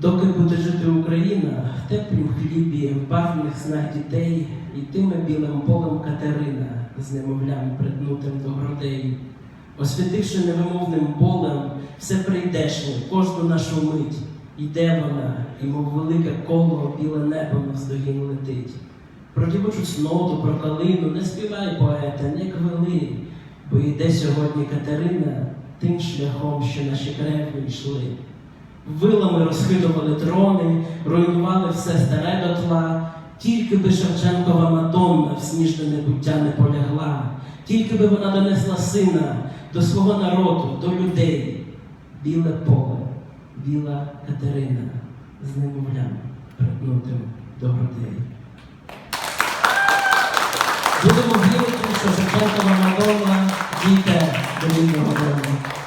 Доки буде жити Україна, в теплім хлібі, в барвних снах дітей, йтиме білим полем Катерина з немовлям приднутим до грудей, освітивши невимовним болем все прийдешнє, кожну нашу мить, йде вона, і мов велике коло біле небо навздогін летить. Про дівочу сноду, про калину не співай поета, не квили, бо йде сьогодні Катерина тим шляхом, що наші кревні йшли. Вилами розхитували трони, руйнували все старе дотла, тільки би Шевченкова Мадонна в сніжне небуття не полягла, тільки би вона донесла сина до свого народу, до людей. Біле поле, біла Катерина з немовлям припнутим до грудей. Будемо вірити, що Шевченкова Мадонна дійде до вільного дому.